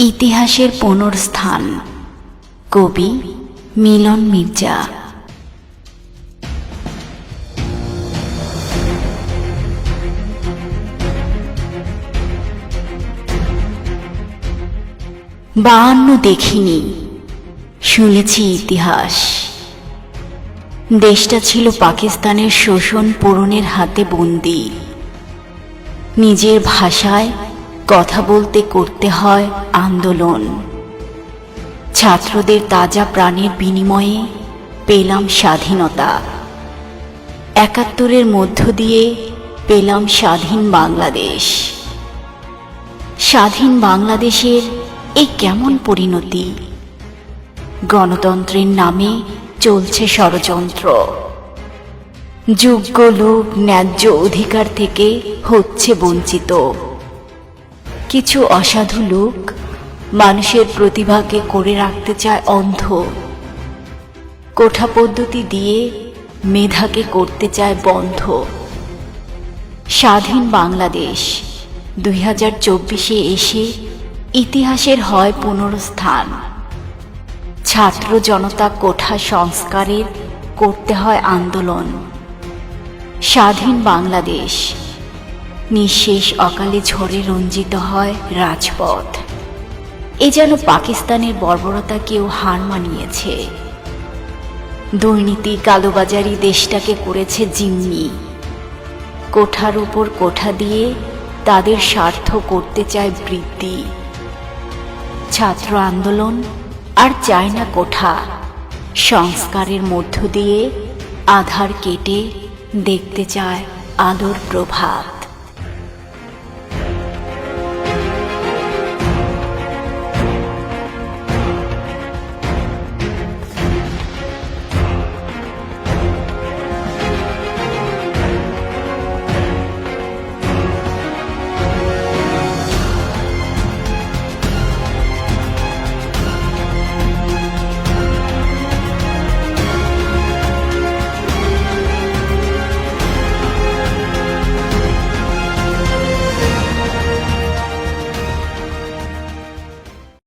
ইতিহাসের পুনর্স্থান। কবি মিলন মির্জা। বাহান্ন দেখিনি, শুনেছি ইতিহাস। দেশটা ছিল পাকিস্তানের শোষণ পূরণের হাতে বন্দী। নিজের ভাষায় কথা বলতে করতে হয় আন্দোলন। ছাত্রদের তাজা প্রাণের বিনিময়ে পেলাম স্বাধীনতা। একাত্তরের মধ্য দিয়ে পেলাম স্বাধীন বাংলাদেশ। স্বাধীন বাংলাদেশের এই কেমন পরিণতি? গণতন্ত্রের নামে চলছে ষড়যন্ত্র। যোগ্য লোক ন্যায্য অধিকার থেকে হচ্ছে বঞ্চিত। কিছু অসাধু লোক মানুষের প্রতিভাকে করে রাখতে চায় অন্ধ। কোঠা পদ্ধতি দিয়ে মেধাকে করতে চায় বন্ধ। স্বাধীন বাংলাদেশ দুই হাজার চব্বিশে এসে ইতিহাসের হয় পুনরুত্থান। ছাত্র জনতা কোঠা সংস্কারের করতে হয় আন্দোলন। স্বাধীন বাংলাদেশ নিঃশেষ অকালে ঝড়ে রঞ্জিত হয় রাজপথ। এ যেন পাকিস্তানের বর্বরতাকেও হার মানিয়েছে। দুর্নীতি কালোবাজারি দেশটাকে করেছে জিম্মি। কোঠার উপর কোঠা দিয়ে তাদের স্বার্থ করতে চায় বৃদ্ধি। ছাত্র আন্দোলন আর চায় না কোঠা। সংস্কারের মধ্য দিয়ে আধার কেটে দেখতে চায় আলোর প্রভাব